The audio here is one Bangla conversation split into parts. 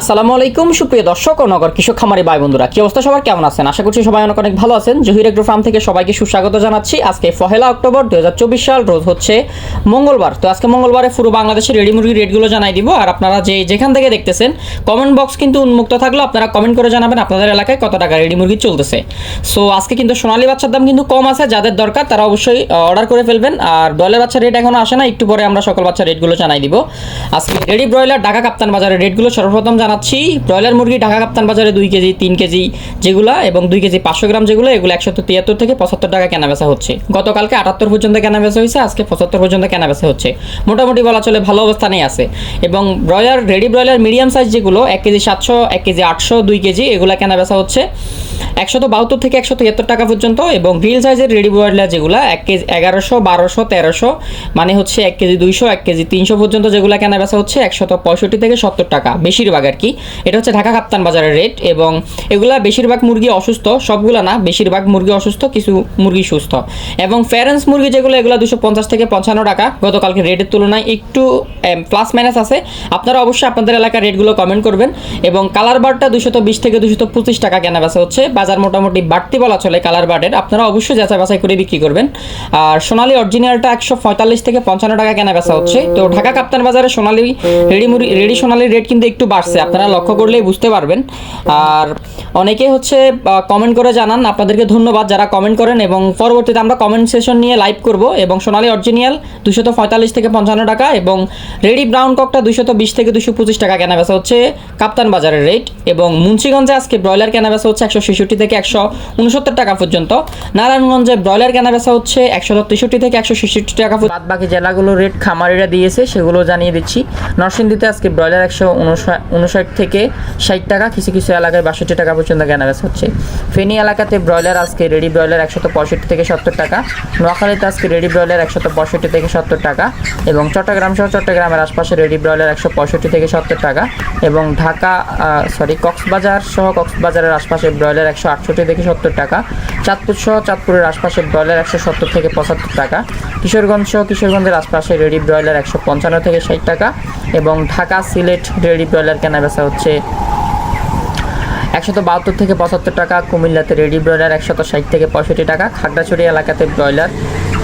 আসসালামু আলাইকুম, সুপ্রিয় দর্শক ও নগর কৃষক খামারি ভাই বন্ধুরা, কি অবস্থা সবার? কেমন আছেন? আশা করছি সবাই অনেক অনেক ভালো আছেন। জহির এগ্রো ফার্ম থেকে সবাইকে সুস্বাগত জানাচ্ছি। আজকে পহেলা অক্টোবর দু হাজার চব্বিশ সাল, রোজ হচ্ছে মঙ্গলবার। তো আজকে মঙ্গলবারে পুরো বাংলাদেশের রেডি মুরগির রেটগুলো জানাই দিব। আর আপনারা যে যেখান থেকে দেখতেছেন কমেন্ট বক্স কিন্তু উন্মুক্ত থাকল। আপনারা কমেন্ট করে জানাবেন আপনাদের এলাকায় কত টাকা রেডি মুরগি চলতেছে। সো আজকে কিন্তু সোনালী বাচ্চার দাম কিন্তু কম আছে, যাদের দরকার তারা অবশ্যই অর্ডার করে ফেলবেন। আর ব্রয়লার বাচ্চার রেট এখনও আসে না, একটু পরে আমরা সকল বাচ্চার রেটগুলো জানাই দিব। আজকে রেডি ব্রয়লার, ঢাকা কাপ্তান বাজারের রেটগুলো সর্বপ্রথম জানাচ্ছি, ব্রয়লার মুরগি ঢাকা কাপ্তান বাজারে দুই কেজি, তিন কেজি যেগুলো এবং দুই কেজি পাঁচশো গ্রাম যেগুলো, এগুলো একশো তিয়াত্তর থেকে পঁচাত্তর টাকা কেনা বেচা হচ্ছে। গতকালকে আটাত্তর পর্যন্ত কেনা বেচা হয়েছে, আজকে পঁচাত্তর পর্যন্ত কেনা বেচা হচ্ছে। মোটামুটি বলা চলে ভালো অবস্থানেই আছে। এবং broiler ready broiler medium size যেগুলো, এক কেজি সাতশো, এক কেজি আটশো, দুই কেজি, এগুলো কেনা বেচা হচ্ছে। একশত বাহাত্তর থেকে একশো তিয়াত্তর টাকা পর্যন্ত এবং গ্রিল সাইজের রেডি ব্রয়লার যেগুলো, এক কেজি এগারোশো, বারোশো, তেরোশো মানে হচ্ছে এক কেজি দুইশো, এক কেজি তিনশো পর্যন্ত যেগুলো কেনা বেচা হচ্ছে, একশত পঁয়ষট্টি থেকে সত্তর টাকা বেশিরভাগ আর কি। এটা হচ্ছে ঢাকা কাপ্তান বাজারের রেট এবং এগুলা বেশিরভাগ মুরগি অসুস্থ, সবগুলা না, বেশিরভাগ মুরগি অসুস্থ, কিছু মুরগি সুস্থ। এবং ফ্যারেন্স মুরগি যেগুলো, এগুলো দুশো পঞ্চাশ থেকে পঞ্চান্ন টাকা, গতকালকে রেটের তুলনায় একটু প্লাস মাইনাস আছে। আপনারা অবশ্যই আপনাদের এলাকার রেটগুলো কমেন্ট করবেন এবং কালার বারটা দুশত বিশ থেকে দুশত পঁচিশ টাকা কেনা বেচা হচ্ছে। বাজার মোটামুটি বাড়তি বলা চলে কালার বার্ডের। আপনারা অবশ্যই যাচাই বাছাই করে বিক্রি করবেন। আর সোনালি অরিজিনালটা একশো পঁয়তাল্লিশ থেকে পঞ্চান্ন টাকা কেনা বেচা হচ্ছে। তো ঢাকা কাপ্তান বাজারে সোনালি রেডি মুড়ি, রেডি সোনালির রেট কিন্তু একটু বাড়ছে। আপনারা লক্ষ্য করলেই বুঝতে পারবেন। আর অনেকে হচ্ছে কমেন্ট করে জানান। আপনাদেরকে ধন্যবাদ যারা কমেন্ট করেন এবং পরবর্তীতে আমরা কমেন্ট সেশন নিয়ে লাইভ করব এবং সোনালি অরিজিনাল দুশত পঁয়তাল্লিশ থেকে পঞ্চান্ন টাকা এবং রেডি ব্রাউন ককটা দুশত বিশ থেকে দুশো পঁচিশ টাকা কেনা বেচা হচ্ছে কাপ্তান বাজারের রেট এবং মুন্সিগঞ্জে আজকে ব্রয়লার কেনা বেচা হচ্ছে একশো ছেষট্টি থেকে একশো উনসত্তর টাকা পর্যন্ত। নারায়ণগঞ্জে ব্রয়লার কেনা বেচা হচ্ছে একশো তেষট্টি থেকে একশো ছেষট্টি টাকা বাদ বাকি জেলাগুলো রেট খামারিরা দিয়েছে, সেগুলো জানিয়ে দিচ্ছি। নরসিংদীতে আজকে ব্রয়লার একশো উনষাট থেকে ষাট টাকা, কিছু কিছু এলাকায় বাষট্টি টাকা পর্যন্ত কেনা বেচা হচ্ছে। ফেনী এলাকাতে ব্রয়লার আজকে রেডি ব্রয়লার একশত পঁয়ষট্টি থেকে সত্তর টাকা। নোয়াখালীতে আজকে রেডি ব্রয়লার একশত পঁয়ষট্টি থেকে সত্তর টাকা এবং চট্টগ্রাম সহ চট্টগ্রামের আশপাশে রেডি ব্রয়লার একশো পঁয়ষট্টি থেকে সত্তর টাকা এবং ঢাকা সরি কক্সবাজার সহ কক্সবাজারের আশপাশে ব্রয়লার একশো আটষট্টি থেকে সত্তর টাকা। চাঁদপুর সহ চাঁদপুরের আশপাশে ব্রয়লার একশো সত্তর থেকে পঁচাত্তর টাকা। কিশোরগঞ্জ সহ কিশোরগঞ্জের আশপাশে রেডি ব্রয়লার একশো পঞ্চান্ন থেকে ষাট টাকা এবং ঢাকা সিলেট রেডি ব্রয়লার কেনা বেচা হচ্ছে একশত বাহাত্তর থেকে পঁচাত্তর টাকা। কুমিল্লাতে রেডি ব্রয়লার একশত ষাট থেকে পঁয়ষট্টি টাকা। খাগড়াছড়ি এলাকাতে ব্রয়লার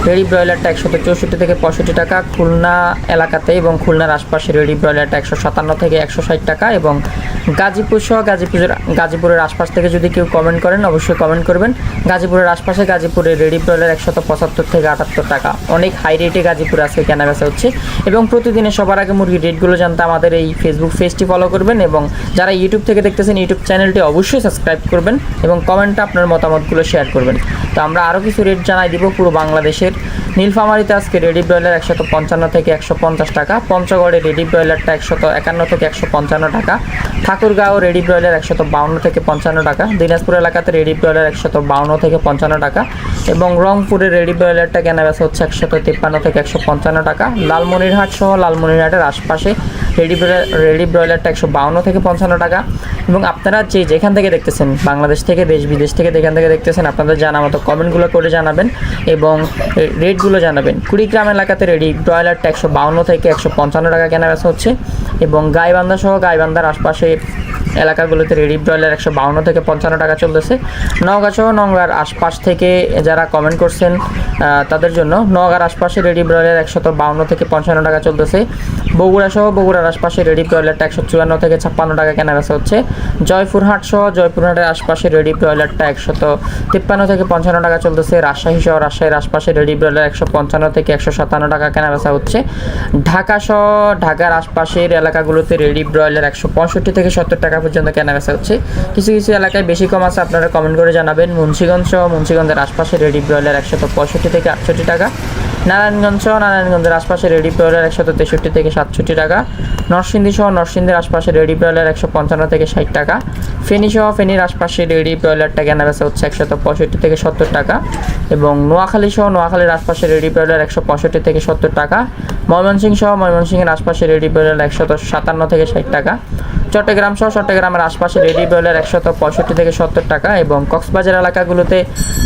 রেডি ব্রয়লারটা একশত চৌষট্টি থেকে পঁয়ষট্টি টাকা, খুলনা এলাকাতে এবং খুলনার আশপাশে রেডি ব্রয়লারটা একশো সাতান্ন থেকে একশো ষাট টাকা এবং গাজীপুর সহ গাজীপুরের গাজীপুরের আশপাশ থেকে যদি কেউ কমেন্ট করেন, অবশ্যই কমেন্ট করবেন। গাজীপুরের আশপাশে গাজীপুরের রেডি ব্রয়লার একশত পঁচাত্তর থেকে আটাত্তর টাকা। অনেক হাই রেটে গাজীপুরে আজকে কেনাবেচা হচ্ছে এবং প্রতিদিনে সবার আগে মুরগির রেটগুলো জানতে আমাদের এই ফেসবুক পেজটি ফলো করবেন এবং যারা ইউটিউব থেকে দেখতেছেন ইউটিউব চ্যানেলটি অবশ্যই সাবস্ক্রাইব করবেন এবং কমেন্টে আপনার মতামতগুলো শেয়ার করবেন। তো আমরা আরও কিছু রেট জানাই দিব, পুরো বাংলাদেশের নীলফামারিতে আজকে রেডি ব্রয়লার একশত পঞ্চান্ন থেকে একশো পঞ্চাশ টাকা, পঞ্চগড়ে রেডি ব্রয়লারটা একশত একান্ন থেকে একশো পঞ্চান্ন টাকা, ঠাকুরগাঁও রেডি ব্রয়লার একশত বাউন্ন থেকে পঞ্চান্ন টাকা, দিনাজপুর এলাকাতে রেডি ব্রয়লার একশত বাউন্ন থেকে পঞ্চান্ন টাকা এবং রংপুরের রেডি ব্রয়লারটা কেনা বেচা হচ্ছে একশত তিপ্পান্ন থেকে একশো পঞ্চান্ন টাকা। লালমনিরহাট সহ লালমনিরহাটের আশপাশে রেডি ব্রয়লার রেডি ব্রয়লারটা একশো বাউন্ন থেকে পঞ্চান্ন টাকা এবং আপনারা যে যেখান থেকে দেখতেছেন, বাংলাদেশ থেকে, দেশ বিদেশ থেকে যেখান থেকে দেখতেছেন, আপনাদের জানা মতো কমেন্টগুলো করে জানাবেন এবং রেটগুলো জানাবেন। কুড়িগ্রাম এলাকাতে রেডি ব্রয়লারটা একশো বাউন্ন থেকে একশো পঞ্চান্ন টাকা কেনা বেচা হচ্ছে এবং গাইবান্ধা সহ গাইবান্ধার আশপাশে এলাকাগুলোতে রেডি ব্রয়লার একশো বাউন্ন থেকে পঞ্চান্ন টাকা চলতেছে। নওগাঁ সহ নওগাঁর আশপাশ থেকে যারা কমেন্ট করছেন তাদের জন্য নওগাঁর আশপাশে রেডি ব্রয়লার একশত বাউন্ন থেকে পঞ্চান্ন টাকা চলতেছে। বগুড়া সহ বগুড়ার আশপাশে রেডি ব্রয়লারটা একশো চুয়ান্ন থেকে ছাপ্পান্ন টাকা কেনা বেচা হচ্ছে। জয়পুরহাট সহ জয়পুরহাটের আশপাশে রেডি ব্রয়লারটা একশত তিপ্পান্ন থেকে পঞ্চান্ন টাকা চলতেছে। রাজশাহী সহ রাজশাহীর আশপাশে রেডি ব্রয়লার একশো পঞ্চান্ন থেকে একশো সাতান্ন টাকা কেনা বেচা হচ্ছে। ঢাকা সহ ঢাকার আশপাশের এলাকাগুলোতে রেডি ব্রয়লার একশো পঁয়ষট্টি থেকে সত্তর টাকা পর্যন্ত কেনা বেচা হচ্ছে। কিছু কিছু এলাকায় বেশি কম আছে, আপনারা কমেন্ট করে জানাবেন। মুন্সিগঞ্জ সহ, মুন্সিগঞ্জের আশপাশে রেডি ব্রয়লার একশত পঁয়ষট্টি থেকে আটষট্টি টাকা। নারায়ণগঞ্জ সহ, নারায়ণগঞ্জের আশপাশে রেডি ব্রয়লার একশত তেষট্টি থেকে সাতষট্টি টাকা। নরসিংদী সহ, নরসিংদীর আশপাশে রেডি ব্রয়লার একশো পঞ্চান্ন থেকে ষাট টাকা। ফেনী সহ, ফেনীর আশপাশে রেডি ব্রয়লারটা কেনা বেচা হচ্ছে একশত পঁয়ষট্টি থেকে সত্তর টাকা এবং নোয়াখালী সহ, নোয়াখালীর আশপাশে রেডি ব্রয়লার একশো পঁয়ষট্টি থেকে সত্তর টাকা। ময়মনসিংহ সহ, ময়মনসিংহের আশপাশে রেডি ব্রয়লার একশত সাতান্ন থেকে ষাট টাকা। চট্টগ্রাম সহ চট্টগ্রামের আশপাশে রেডি ব্রয়লার একশত পঁয়ষট্টি থেকে সত্তর টাকা এবং কক্সবাজার এলাকাগুলোতে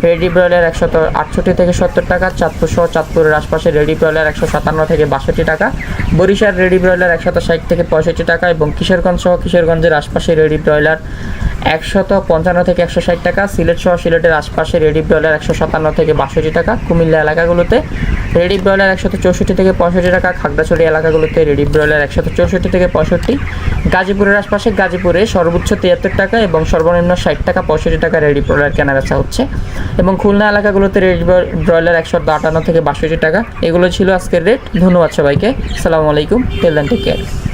রেডি ব্রয়লার একশত আটষট্টি থেকে সত্তর টাকা, চাঁদপুর সহ চাঁদপুরের আশপাশে রেডি ব্রয়লার একশো সাতান্ন থেকে বাষট্টি টাকা, বরিশাল রেডি ব্রয়লার একশত ষাট থেকে পঁয়ষট্টি টাকা এবং কিশোরগঞ্জ সহ কিশোরগঞ্জের আশপাশে রেডি ব্রয়লার একশত পঞ্চান্ন থেকে একশো ষাট টাকা, সিলেট সহ সিলেটের আশপাশে রেডি ব্রয়লার একশো সাতান্ন থেকে বাষট্টি টাকা, কুমিল্লা এলাকাগুলোতে রেডি ব্রয়লার একশত চৌষট্টি থেকে পঁয়ষট্টি টাকা, খাগড়াছড়ি এলাকাগুলোতে রেডি ব্রয়লার একশত চৌষট্টি থেকে পঁয়ষট্টি, গাজীপুরের আশপাশে গাজীপুরে সর্বোচ্চ তিয়াত্তর টাকা এবং সর্বনিম্ন ষাট টাকা, পঁয়ষট্টি টাকা রেডি ব্রয়লার কেনা বেচা হচ্ছে। এবং খুলনা এলাকাগুলোতে রেডি ব্রয়লার একশো আটান্ন থেকে বাষট্টি টাকা, এগুলো ছিল আজকের রেট ধন্যবাদ সবাইকে। আসসালামু আলাইকুম। টেল টেক কেয়ার